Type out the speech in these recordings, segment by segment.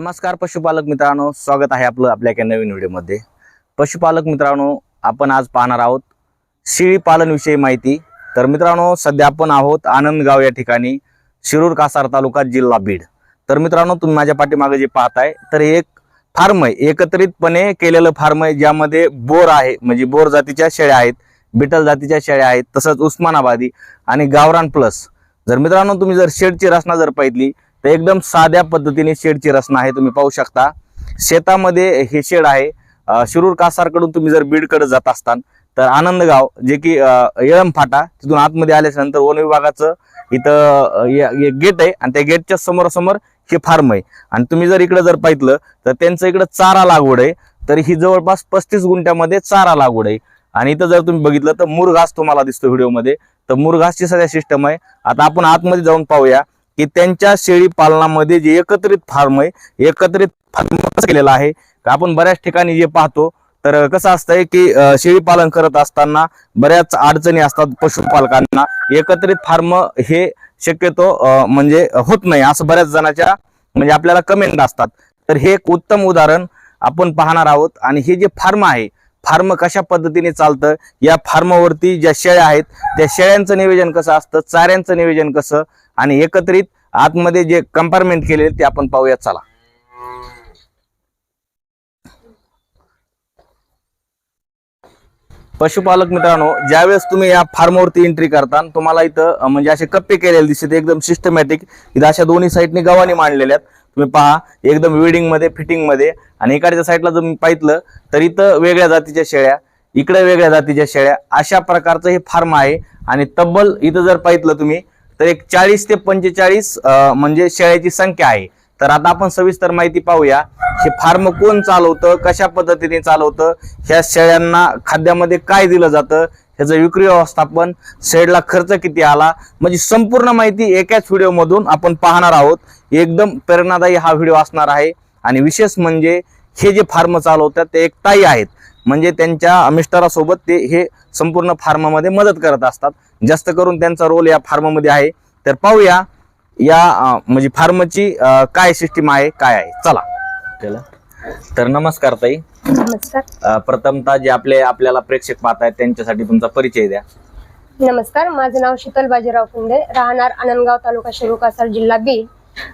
नमस्कार पशुपालक मित्रांनो स्वागत आहे आपलं आपल्या एका नवीन व्हिडिओमध्ये. पशुपालक मित्रांनो आपण आज पाहणार आहोत शेळी पालनविषयी माहिती. तर मित्रांनो सध्या आपण आहोत आनंदगाव या ठिकाणी शिरूर कासार तालुका जिल्हा बीड. तर मित्रांनो तुम्ही माझ्या पाठीमागे जे पाहताय तर हे एक फार्म आहे. एकत्रितपणे केलेलं फार्म आहे ज्यामध्ये बोर आहे म्हणजे बोर जातीच्या शेळ्या आहेत बिटल जातीच्या शेळ्या आहेत तसंच उस्मानाबादी आणि गावरान प्लस. जर मित्रांनो तुम्ही जर शेडची रचना जर पाहिली तर एकदम साध्या पद्धतीने शेडची रचना आहे तुम्ही पाहू शकता. शेतामध्ये हे शेड आहे. शिरूर कासारकडून तुम्ही जर बीडकडे जात असताल तर आनंदगाव जे की येळम फाटा तिथून आतमध्ये आल्याच्यानंतर वन विभागाचं इथं ये- गेट आहे आणि त्या गेटच्या समोरासमोर हे फार्म आहे. आणि तुम्ही जर इकडे जर पाहिलं तर त्यांचं इकडं चारा लागवड आहे. तर ही जवळपास पस्तीस गुंठ्यामध्ये चारा लागवड आहे. आणि इथं जर तुम्ही बघितलं तर मुरघास तुम्हाला दिसतो व्हिडिओमध्ये. तर मुरघासची सगळ्या सिस्टम आहे. आता आपण आतमध्ये जाऊन पाहूया. की त्यांच्या शेळी पालनामध्ये जे एकत्रित फार्म आहे एकत्रित फार्म कसं केलेलं आहे. आपण बऱ्याच ठिकाणी जे पाहतो तर कसं असतंय की शेळी पालन करत असताना बऱ्याच अडचणी असतात पशुपालकांना. एकत्रित फार्म हे शक्यतो म्हणजे होत नाही असं बऱ्याच जणांच्या म्हणजे आपल्याला कमेंट असतात. तर हे एक उत्तम उदाहरण आपण पाहणार आहोत. आणि हे जे फार्म आहे फार्म कशा पद्धतीने चालतं? या फार्मवरती ज्या शेळ्या आहेत त्या शेळ्यांचं नियोजन कसं असतं? चाऱ्यांचं नियोजन कसं? आणि एकत्रित आतमध्ये जे कंपार्टमेंट केलेले ते आपण पाहूया चला. पशुपालक मित्रांनो ज्यावेळेस तुम्ही या फार्मवरती एंट्री करता तुम्हाला इथं म्हणजे असे कप्पे केलेले दिसते एकदम सिस्टमॅटिक इथं अशा दोन्ही साईडने गव्हाणी मांडलेल्या आहेत. तुम्ही पहा एकदम वेडिंगमध्ये मध्ये फिटिंगमध्ये आणि इकडच्या साईडला जर पाहितलं तर इथं वेगळ्या जातीच्या शेळ्या इकडे वेगळ्या जातीच्या शेळ्या अशा प्रकारचं हे फार्म आहे. आणि तब्बल इथं जर पाहितलं तुम्ही तर एक चाळीस ते पंचेचाळीस म्हणजे शेळ्याची संख्या आहे. तर आता आपण सविस्तर माहिती पाहूया हे फार्म कोण चालवतं कशा पद्धतीने चालवतं ह्या शेळ्यांना खाद्यामध्ये काय दिलं जातं ह्याचं विक्री व्यवस्थापन शेडला खर्च किती आला म्हणजे संपूर्ण माहिती एकाच व्हिडिओमधून आपण पाहणार आहोत. एकदम प्रेरणादायी हा व्हिडिओ असणार आहे. आणि विशेष म्हणजे हे जे फार्म चालवतात ते एक ताई आहेत. म्हणजे त्यांच्या मिस्टरासोबत ते हे संपूर्ण फार्ममध्ये मदत करत असतात. जास्त करून त्यांचा रोल या फार्ममध्ये आहे. तर पाहूया या म्हणजे फार्मची काय सिस्टीम आहे काय आहे. चला. चला. तर नमस्कार ताई. नमस्कार. प्रथमतः जे आपले आपल्याला प्रेक्षक पाहत आहेत त्यांच्यासाठी तुमचा परिचय द्या. नमस्कार माझं नाव शीतल बाजीराव कुंदे राहणार आनंदगाव तालुका शिरूर कासार जिल्हा बीड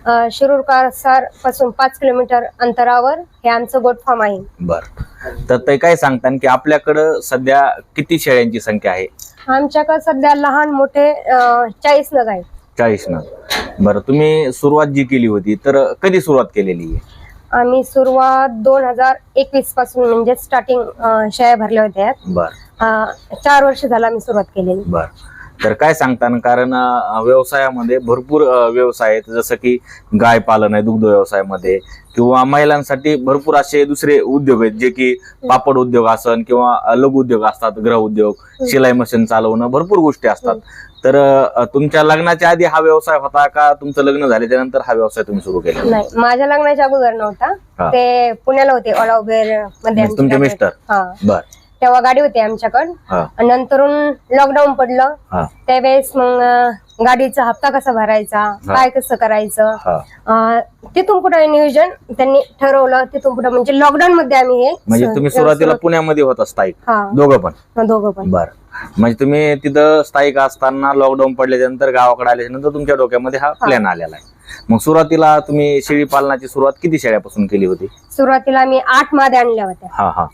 अं, शिरूर कासारपासून पाच किलोमीटर अंतरावर हे आमचं गोट फार्म आहे. बर. तर ते काय सांगतात की आपल्याकडं सध्या किती शेळ्यांची संख्या आहे? आमच्याकडे सध्या लहान मोठे चाळीस नग आहेत. चाळीस ना बरं तुम्ही सुरुवात जी केली होती तर कधी सुरुवात केलेली आहे? आम्ही सुरुवात दोन हजार एकवीसपासून म्हणजे स्टार्टिंग शेळ्या भरल्या होत्या. बर. चार वर्ष झालं आम्ही सुरुवात केलेली. बर. तर काय सांगता ना कारण व्यवसायामध्ये भरपूर व्यवसाय आहेत. जसं की गाय पालन आहे दुग्ध व्यवसायामध्ये किंवा महिलांसाठी भरपूर असे दुसरे उद्योग आहेत जे की पापड उद्योग असन किंवा लघु उद्योग असतात ग्रह उद्योग शिलाई मशीन चालवणं भरपूर गोष्टी असतात. तर तुमच्या लग्नाच्या आधी हा व्यवसाय होता का? तुमचं लग्न झाल्याच्यानंतर हा व्यवसाय तुम्ही सुरू केला? नाही माझ्या लग्नाच्या अगोदर. नव्हता. ते पुण्याला होते ऑल उबेरमध्ये तुमचे मिस्टर? बर. तेव्हा गाडी होती आमच्याकडं. हा. नंतरून लॉकडाऊन पडलं. हा. त्यावेळेस मग अं, गाडीचा हप्ता कसा भरायचा? काय कसं करायचं? हा. अं, तिथून पुढे नियोजन त्यांनी ठरवलं. तिथून पुढे म्हणजे लॉकडाऊन मध्ये आम्ही हे म्हणजे तुम्ही सुरुवातीला पुण्यामध्ये होता स्थायिक. हा. दोघं पण? दोघं पण. बर. म्हणजे तुम्ही तिथं स्थायिक असताना लॉकडाऊन पडल्याच्या नंतर गावाकडे आल्याच्यानंतर तुमच्या डोक्यामध्ये हा प्लॅन आलेला आहे. मग सुरुवातीला तुम्ही शेळी पालनाची सुरुवात किती शेळ्यापासून केली होती? सुरुवातीला आम्ही आठ माद्या आणल्या होत्या. हा हा.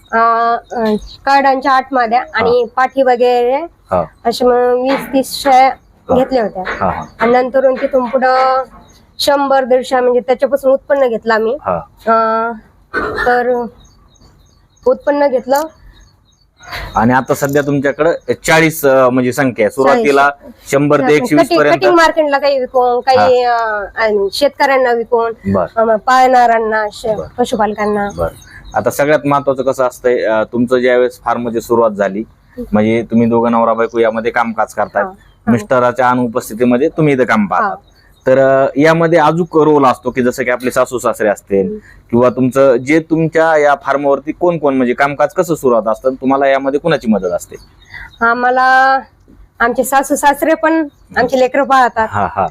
कार्डांच्या आठ माद्या आणि पाठी वगैरे हा. अशा मग वीस तीस शेळ्या घेतल्या होत्या. हा हा. आणि नंतरून तिथून पुढं शंभर दीडशे म्हणजे त्याच्यापासून उत्पन्न घेतलं आम्ही हा. अं, तर उत्पन्न घेतलं. आणि आता सध्या तुमच्याकडे चाळीस म्हणजे संख्या आहे. सुरुवातीला शंभर ते एकशे वीस पर्यंत कटिंग मार्केटला काही विकून काही अं, शेतकऱ्यांना विकून पाळणाऱ्यांना श- पशुपालकांना. बर. आता सगळ्यात महत्वाचं कसं असतंय अं, तुमचं ज्यावेळेस फार्मची सुरुवात झाली म्हणजे तुम्ही दोघं नवरा बायको यामध्ये कामकाज करताय हा. मिस्टराच्या अनुपस्थितीमध्ये तुम्ही इथं काम पाहता हा. तर यामध्ये अजूक रोल असतो की जसं की आपले सासू सासरे असतील किंवा तुमचं जे तुमच्या या फार्मवरती कोण कोण म्हणजे कामकाज कसं सुरुवात असतं तुम्हाला यामध्ये कुणाची मदत असते? आम्हाला आमचे सासू सासरे पण आमचे लेकरं पाहतात हा हा.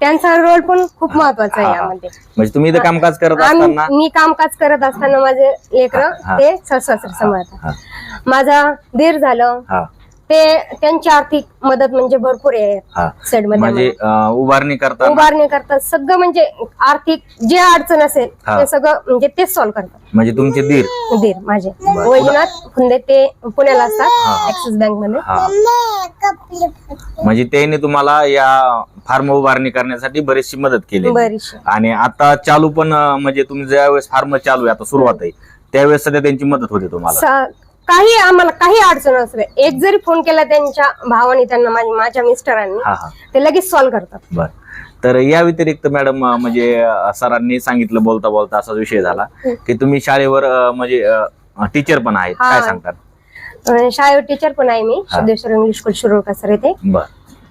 त्यांचा रोल पण खूप महत्त्वाचा आहे हा, हा. यामध्ये. म्हणजे तुम्ही इथं कामकाज करत आम्ही असताना मी कामकाज करत असताना माझे लेकर हा. ते सासू सासरे सांभाळतात हा. माझा दीर झालं. हा. ते त्यांची आर्थिक मदत म्हणजे भरपूर आहे हा. सेडमध्ये म्हणजे अं, उभारणी करताना? उभारणी करतात. सगळं म्हणजे आर्थिक जे अडचण असेल हा. ते सगळं म्हणजे तेच सॉल्व्ह करतात. म्हणजे तुमचे दीर? दीर माझे. वैजनाथ फुंदे ते पुण्याला असतात ऍक्सिस बँकमध्ये हा. म्हणजे त्यांनी तुम्हाला या फार्म उभारणी करण्यासाठी बरीचशी मदत केली बरीचशी. आणि आता चालू पण अं, म्हणजे तुम्ही ज्यावेळेस फार्म चालू आहे आता सुरुवात आहे त्यावेळेस सध्या त्यांची मदत होते तुम्हाला. सा- काही आम्हाला काही अडचण असू दे. एक जरी फोन केला त्यांच्या भावाने त्यांना माझ्या माझ्या मिस्टरांनी हा हा. ते लगेच सॉल्व्ह करतात. बर. तर या व्यतिरिक्त मॅडम अं, म्हणजे अं, सरांनी सांगितलं बोलता बोलता असा विषय झाला की तुम्ही शाळेवर अं, म्हणजे टीचर पण आहेत. हा. काय सांगतात? अं, शाळेवर टीचर पण आहे मी. Siddheshwar English school Shirol sir येथे बर.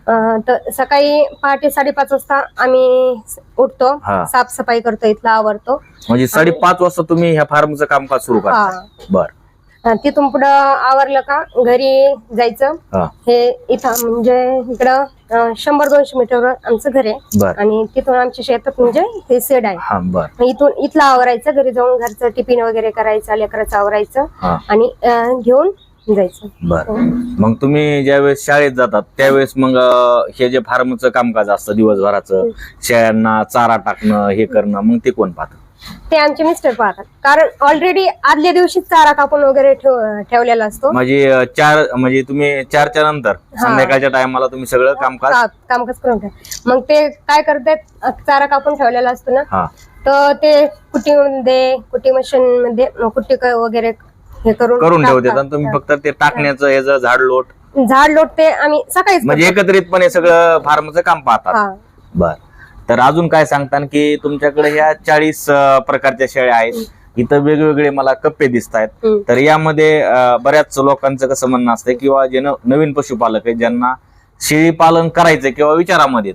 अं, तर सकाळी पहाटे साडेपाच वाजता आम्ही उठतो. हा. साफसफाई करतो इथला आवरतो. म्हणजे साडेपाच वाजता तुम्ही ह्या फार्मचं कामकाज सुरू हा. करता. बर. अं, तिथून पुढं आवरलं का? घरी जायचं. हा. हे इथं म्हणजे इकडं शंभर दोनशे मीटरवर आमचं घर आहे. बर. आणि तिथून आमच्या शेतात म्हणजे हे सेड आहे. हा बर. मग इथून इथलं आवरायचं घरी जाऊन घरचं टिफिन वगैरे करायचं लेकराचं आवरायचं हा. आणि अं, घेऊन जायचं. बर. मग तुम्ही ज्यावेळेस शाळेत जातात त्यावेळेस मग अं, हे जे फार्मचं कामकाज असतं दिवसभराचं शेळ्यांना चारा टाकणं हे करणं मग ते कोण पाहतं? ते आमचे मिस्टर पाहतात. कारण ऑलरेडी आदल्या दिवशी चारा कापून वगैरे ठेव- ठेवलेला असतो. म्हणजे अं, चार म्हणजे तुम्ही चारच्या नंतर संध्याकाळच्या टायमाला तुम्ही सगळं कामकाज? का- कामकाज करून ठेव. मग ते काय करतात चारा कापून ठेवलेला असतो ना हा. तर ते कुटीमध्ये कुटी मशीन मध्ये अं, कुट्टी क- वगैरे हे करून करून ठेवतात टाकतात. आणि तुम्ही फक्त ते टाकण्याचं ह्याचं झाडलोट झाड लोटते आम्ही सकाळीच म्हणजे एकत्रितपणे सगळं फार्मचं काम पाहतात. हा. बर. तर अजून काय सांगतान की तुमच्याकडे ह्या चाळीस प्रकारच्या शेळ्या आहेत इथं वेगवेगळे मला कप्पे दिसत आहेत. तर यामध्ये बऱ्याच लोकांचं कसं म्हणणं असतं किंवा जे नवीन पशुपालक आहेत ज्यांना शेळी पालन करायचं किंवा विचारामध्ये.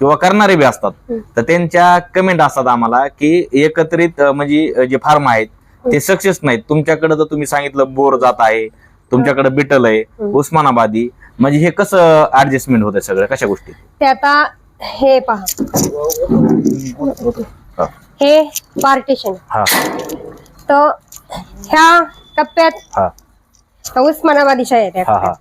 किंवा करणारे बी असतात. तर त्यांच्या कमेंट असतात आम्हाला की एकत्रित म्हणजे जे फार्म आहेत ते सक्सेस नाहीत तुमच्याकडे तर तुम्ही सांगितलं बोर जात आहे तुमच्याकडे बिटल आहे. उस्मानाबादी म्हणजे हे कसं ऍडजस्टमेंट होतं सगळं कशा गोष्टी ते आता हे पहा. हा. पार्टिशन हा. तर ह्या टप्प्यात हा. तर उस्मानाबादी शाळा आहे त्या हा हा.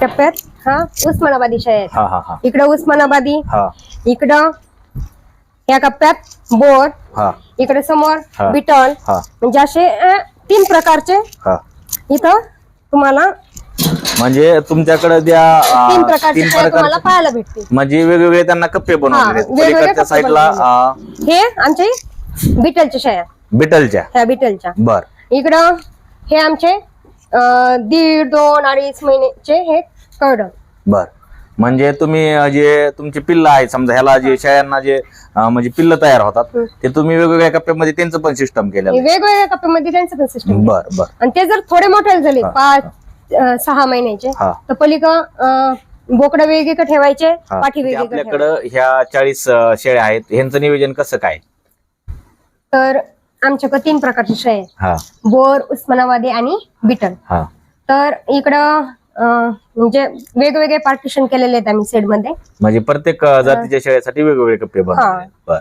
टप्प्यात हा उस्मानाबादी शाळा आहे हा हा हा. इकडं उस्मानाबादी हा. इकडं या कप्प्यात बोर हा. इकडे समोर. बिटल. हा. म्हणजे असे तीन प्रकारचे हा. इथं तुम्हाला म्हणजे तुमच्याकडे द्या अं, तीन प्रकारचे तुम्हाला प्रकारचे पाहायला भेटतील. म्हणजे वेगवेगळे त्यांना कप्पे बनवलेले आहेत. वेगवेगळे पलीकडच्या कप्पे साईडला. हे आमचे बिटलच्या शाळा बिटलच्या. ह्या बिटलच्या. बर. इकडं हे आमचे अं, दीड दोन अडीच महिन्याचे हे कड. बर. म्हणजे तुम्ही अं, जे तुमचे पिल्ल आहेत समजा ह्याला जे शेळ्यांना जे अं, म्हणजे पिल्ल तयार होतात. ते तुम्ही वेगवेगळ्या कप्प्यामध्ये त्यांचं पण सिस्टम आहे. वेगवेगळ्या कप्प्यामध्ये त्यांचं पण सिस्टम बर बर. आणि ते जर थोडे मोठे झाले पाच सहा महिन्याचे हा तर पलीका बोकडं वेगळीकडे ठेवायचे हा. पाठी ते वेगळीकडे ठेवायचे. आपल्याकडं ह्या चाळीस शेळ्या आहेत ह्यांचं नियोजन कसं काय तर आमच्याकडे तीन प्रकारचे शाळे आहेत हा बोर उस्मानाबादी आणि बिटल हा तर इकडं अं, म्हणजे वेगवेगळे पार्टिशन केलेले आहेत आम्ही सेडमध्ये म्हणजे प्रत्येक अं, जातीच्या शेळ्यासाठी वेगवेगळे कप्पे बनवले हा. आहेत. बर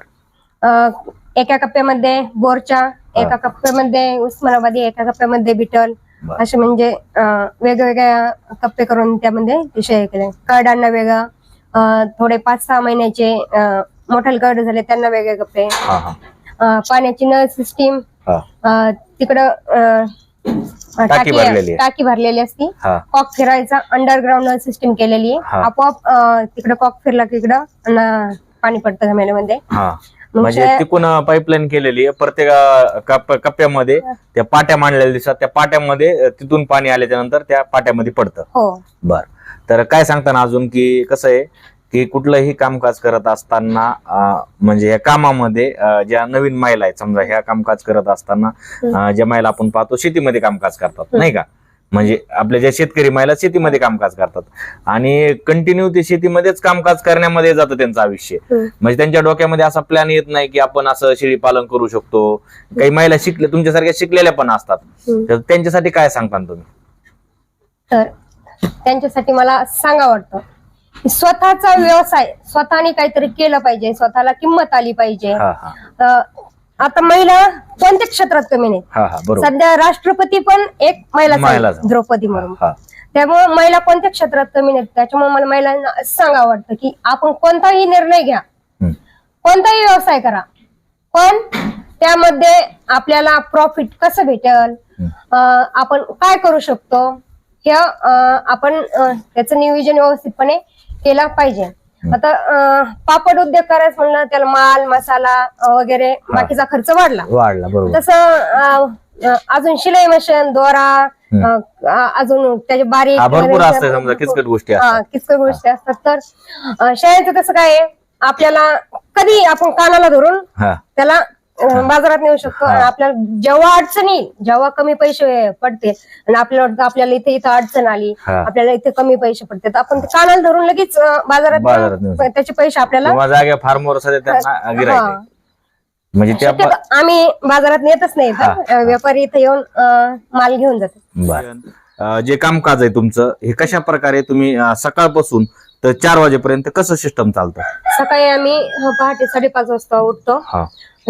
अं, एका कप्प्यामध्ये बोरच्या एका कप्प्यामध्ये उस्मानाबादी एका कप्प्यामध्ये बिटल. असे म्हणजे वेगवेगळ्या कप्पे करून त्यामध्ये शेअर केले. कर्डांना वेगळं थोडे पाच सहा महिन्याचे अं, मोठाले कर्ड झाले त्यांना वेगळे कप्पे. पाण्याची नळ सिस्टीम तिकडं टाकी. टाकी भरलेली असती. कॉक फिरायचा अंडरग्राऊंड नळ सिस्टीम केलेली आहे. आपोआप तिकडं कॉक फिरला अन् पाणी पडतं जमिनीमध्ये म्हणजे ते- तिकून पाईपलाईन केलेली आहे. प्रत्येक कप्प्यामध्ये त्या पाट्या मांडलेल्या दिसतात. त्या पाट्यामध्ये तिथून पाणी आल्याच्यानंतर त्या पाट्यामध्ये पडतं. हो. बर. तर काय सांगताना अजून की कसं आहे की कुठलंही कामकाज करत असताना म्हणजे या कामामध्ये ज्या नवीन महिला आहेत समजा ह्या कामकाज करत असताना ज्या महिला आपण पाहतो शेतीमध्ये कामकाज करतात. नाही का? म्हणजे आपल्या ज्या शेतकरी महिला शेतीमध्ये कामकाज करतात आणि कंटिन्यू ते शेतीमध्येच कामकाज करण्यामध्ये जातं त्यांचं आयुष्य. म्हणजे त्यांच्या डोक्यामध्ये असा प्लॅन येत नाही की आपण असं शेळी पालन करू शकतो. काही महिला शिकले तुमच्यासारख्या शिकलेल्या पण असतात. तर त्यांच्यासाठी काय सांगता तुम्ही? तर त्यांच्यासाठी मला सांगा वाटतं स्वतःचा व्यवसाय स्वतःने काहीतरी केलं पाहिजे स्वतःला किंमत आली पाहिजे. आता महिला कोणत्या क्षेत्रात कमी हा हा बरोबर. सध्या राष्ट्रपती पण एक महिलाच आहे. द्रौपदी मुर्मू. हा त्यामुळे महिला कोणत्या क्षेत्रात कमी नाहीत? त्याच्यामुळे मला महिलांना असं सांगावं वाटतं की आपण कोणताही निर्णय घ्या. हम्म. कोणताही व्यवसाय करा. पण त्यामध्ये आपल्याला प्रॉफिट कसं भेटेल? अं, आपण काय करू शकतो? हे अं, आपण अं, त्याचं नियोजन व्यवस्थितपणे केलं पाहिजे. आता पापड उद्योग करायचं म्हणलं त्याला माल मसाला वगैरे बाकीचा खर्च वाढला. वाढला बरोबर. तसं अजून शिलाई मशीन दोरा अजून त्याचे बारीक भरपूर वगैरे असते समजा किचकट गोष्टी असतात. किचकट गोष्टी असतात. तर शाळेचं कसं काय? आपल्याला कधी आपण कानाला धरून त्याला अं, बाजारात नेऊ शकतो. आणि आपल्याला जेव्हा अडचण येईल जेव्हा कमी पैसे पडते आणि आपल्याला वाटतं आपल्याला इथे इथं अडचण आली हा. आपल्याला इथे कमी पैसे पडतात आपण ते कानाला धरून लगेच अं, बाजारात बाजारात नेऊ नेऊन त्याचे पैसे आपल्याला किंवा जाग्या फार्मवर सध्या त्यांना गिरायक हा. म्हणजे त्या प- शक्यतो आम्ही बाजारात नेतच नाही हा. अं, व्यापारी इथे येऊन अं, माल घेऊन जातात. बर. अं, जे कामकाज आहे तुमचं हे कशा प्रकारे तुम्ही अं, सकाळपासून तर चार वाजेपर्यंत कसं सिस्टम चालतं? सकाळी आम्ही अं, पहाटे साडेपाच वाजता उठतो. हा.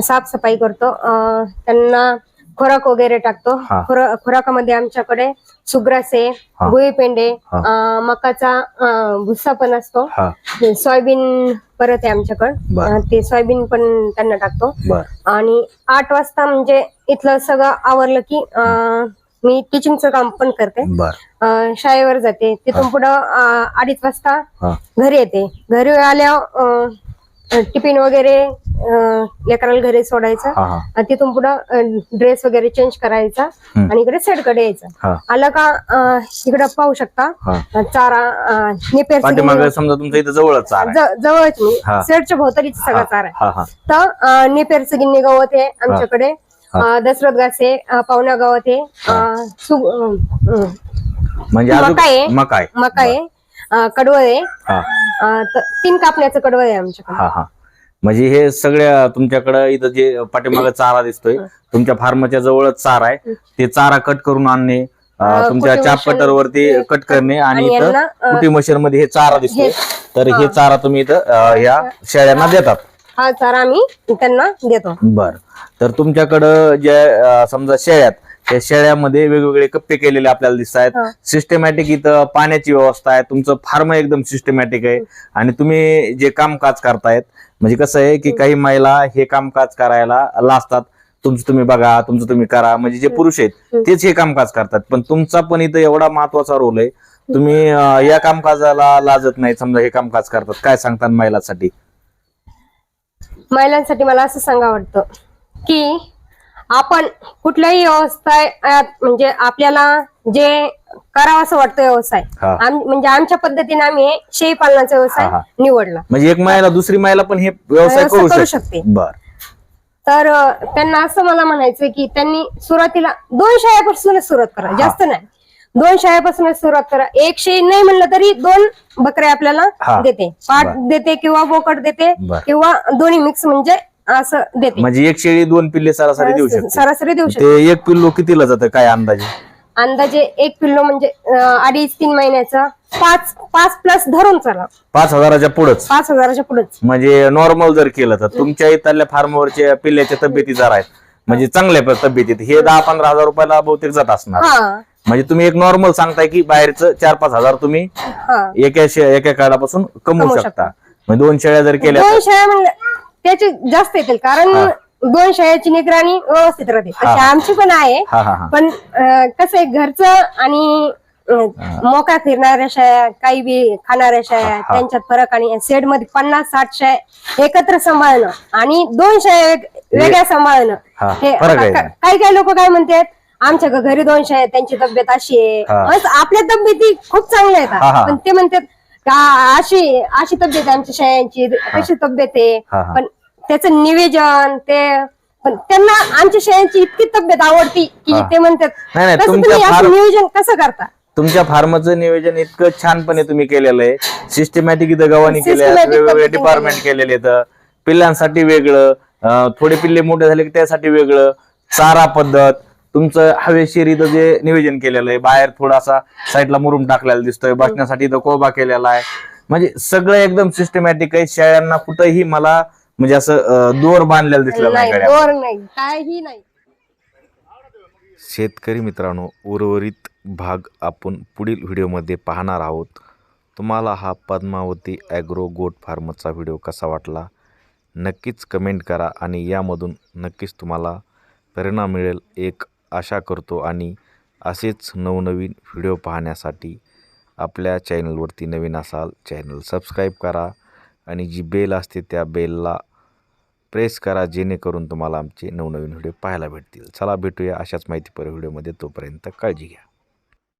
साफसफाई करतो. अं, त्यांना खुराक वगैरे टाकतो. हा. खुरा- खुराकामध्ये आमच्याकडे सुग्रासे हा. गुळी पेंडे हा. अं, मकाचा अं, भुस्सा पण असतो. हा. सोयाबीन परत आहे आमच्याकडे. बर. अं, ते सोयाबीन पण त्यांना टाकतो. बर. आणि आठ वाजता म्हणजे इथलं सगळं आवरलं की अं, मी टीचिंगचं काम पण करते. बर. अं, शाळेवर जाते. तिथून पुढं अं, अडीच वाजता हा. घरी येते. घरी आल्यावर अं, टिफिन वगैरे लेकराला घरी सोडायचं. हा हा. आणि तिथून पुढं ड्रेस वगैरे चेंज करायचा हम्म. आणि इकडे सेटकडे यायचं. आलं का अं, इकडं पाहू शकता. हा. अं, चारा अं, नेपेरचं पाठीमागे गिरणी- समजा तुमच्या इथं जवळच चार आहे. ज- जवळच मी हा. सेटच्या भोवतालीच सगळा चारा आहे. हा हा. तर अं, नेपेरचं गिन्नी गवत आहे आमच्याकडे. हा. अं, दसरथ पावना गवत आहे. अं, सु- अं, अं, म्हणजे मका आहे. मका आहे. मका आहे. कडवळ आहे. हा. अं, त- तीन कापण्याचं कडवळ आहे आमच्याकडे. हा हा. म्हणजे हे सगळ्या तुमच्याकडं इथं जे पाठीमागे चारा दिसतोय तुमच्या फार्मच्या जवळच चारा आहे. ते चारा कट करून आणणे तुमच्या चाप मशीन- कटर वरती कट करणे आणि इथं कुटी मशीन मध्ये हे चारा दिसतोय तर हे चारा तुम्ही इथं या शेळ्यांना देतात. हा चारा आम्ही त्यांना देतो. बर. तर तुमच्याकडं जे समजा शेळ्यात त्या शेळ्यामध्ये वेगवेगळे कप्पे केलेले आपल्याला दिसत आहेत. हा. सिस्टमॅटिक इथं पाण्याची व्यवस्था आहे. तुमचं फार्म एकदम सिस्टमॅटिक आहे. आणि तुम्ही जे कामकाज करतायत म्हणजे कसं आहे की काही महिला हे कामकाज करायला लाजतात. तुमचं तुम्ही बघा तुमचं तुम्ही करा. म्हणजे जे पुरुष आहेत तेच हे कामकाज करतात. पण तुमचा पण इथं एवढा महत्त्वाचा रोल आहे. तुम्ही या कामकाजाला लाजत नाही. समजा हे कामकाज करतात. काय सांगतात महिलांसाठी? महिलांसाठी मला असं सांगा वाटतं की आपण कुठल्याही व्यवसायात म्हणजे आपल्याला जे करावं असं वाटतं व्यवसाय हा. आम- म्हणजे आमच्या पद्धतीने आम्ही हे शेळी पालनाचा व्यवसाय हा. निवडला म्हणजे एक महिला दुसरी महिला पण हे व्यवसाय व्यवसाय करू करू शकते शकते. बर तर अं, त्यांना असं मला म्हणायचं की त्यांनी सुरुवातीला दोन शाळेपासूनच सुरुवात करा जास्त नाही दोन शाळेपासूनच सुरुवात करा एक शेळी नाही म्हणलं तरी दोन बकरे आपल्याला हा. देते पाठ बर. देते किंवा बोकड देते बर. किंवा दोन्ही मिक्स म्हणजे असं देते. म्हणजे एक शेळी दोन पिल्ले सरासरी देऊ शकते. सरासरी देऊ शकते. ते एक पिल्लू कितीला जातं? काय अंदाजे? अंदाजे एक किलो म्हणजे अं, अडीच तीन महिन्याचा. पाच पाच प्लस धरून चला. पाच हजाराच्या पुढंच? पाच हजाराच्या पुढेच. म्हणजे नॉर्मल जर केलं तर. तुमच्या इथल्या फार्मवरच्या पिल्ल्याच्या तब्येती जर आहेत. म्हणजे चांगल्या प- तब्येतीत. हे दहा पंधरा हजार रुपयाला बहुतेक जात असणार. हा. म्हणजे तुम्ही एक नॉर्मल सांगताय की बाहेरचं चार पाच हजार तुम्ही हा. एका शे- एका काळापासून कमवू कमवू शकता. म्हणजे दोन शेळ्या जर केल्या दोन शाळा म्हणलं त्याचे जास्त येतील कारण हा. दोन शाळेची निगराणी व्यवस्थित राहते हा. तशी आमची पण आहे हा हा हा पण अं, कसं आहे घरचं आणि अं, मोकळ्या फिरणाऱ्या शाळा काही बी खाणाऱ्या शाळा हा. त्यांच्यात फरक आणि सेडमध्ये पन्नास साठ शाळा एकत्र सांभाळणं आणि दोन शाळा वेग- वेगळ्या सांभाळणं हा, हे फरक आहे. का- काही काही लोक काय म्हणतात आमच्या घ- घरी दोन शाळा आहेत त्यांची तब्येत अशी आहे हा. बस आपल्या तब्येती खूप चांगल्या हा, हा. आहेत पण ते म्हणतात का अशी अशी तब्येत आहे आमच्या शाळांची कशी तब्येत आहे. हा, हा. पण त्याचं निवेदन ते पण त्यांना आमच्या शाळांची इतकी तब्येत आवडती की हा. ते म्हणतात नाही, नाही, "कसं तुमच्या तुम्ही असं फार- नियोजन कसं करता? तुमच्या फार्मचं नियोजन इतकं छानपणे तुम्ही केलेलं आहे. सिस्टमॅटिक इथं गव्हाणी केल्या Systematic वेगवेगळे पद्धतीने डिपार्टमेंट केलेले आहेत पिल्लांसाठी वेगळं अं, थोडे पिल्ले मोठे झाले की त्यासाठी वेगळं. चारा पद्धत तुमचं हवेशीर इथं जे नियोजन केलेलं आहे बाहेर थोडासा साईडला मुरुम टाकलेला दिसतोय बसण्यासाठी इथं कोबा केलेला आहे. म्हणजे सगळं एकदम सिस्टमॅटिक आहे शेळ्यांना कुठंही मला म्हणजे असं दोर बांधलेलं दिसलं नाही नाही गड्या. दोर नाही काहीही नाही. शेतकरी मित्रांनो उर्वरित भाग आपण पुढील व्हिडिओमध्ये पाहणार आहोत. तुम्हाला हा पद्मावती ॲग्रो गोट फार्मचा व्हिडिओ कसा वाटला? नक्कीच कमेंट करा आणि यामधून नक्कीच तुम्हाला प्रेरणा मिळेल एक आशा करतो आणि असेच नवनवीन व्हिडिओ पाहण्यासाठी आपल्या चॅनलवरती नवीन असाल चॅनल सबस्क्राईब करा आणि जी बेल असते त्या बेलला प्रेस करा जेणेकरून तुम्हाला आमचे नवनवीन व्हिडिओ पाहायला भेटतील. चला भेटूया अशाच माहितीपर व्हिडिओमध्ये. तोपर्यंत काळजी घ्या.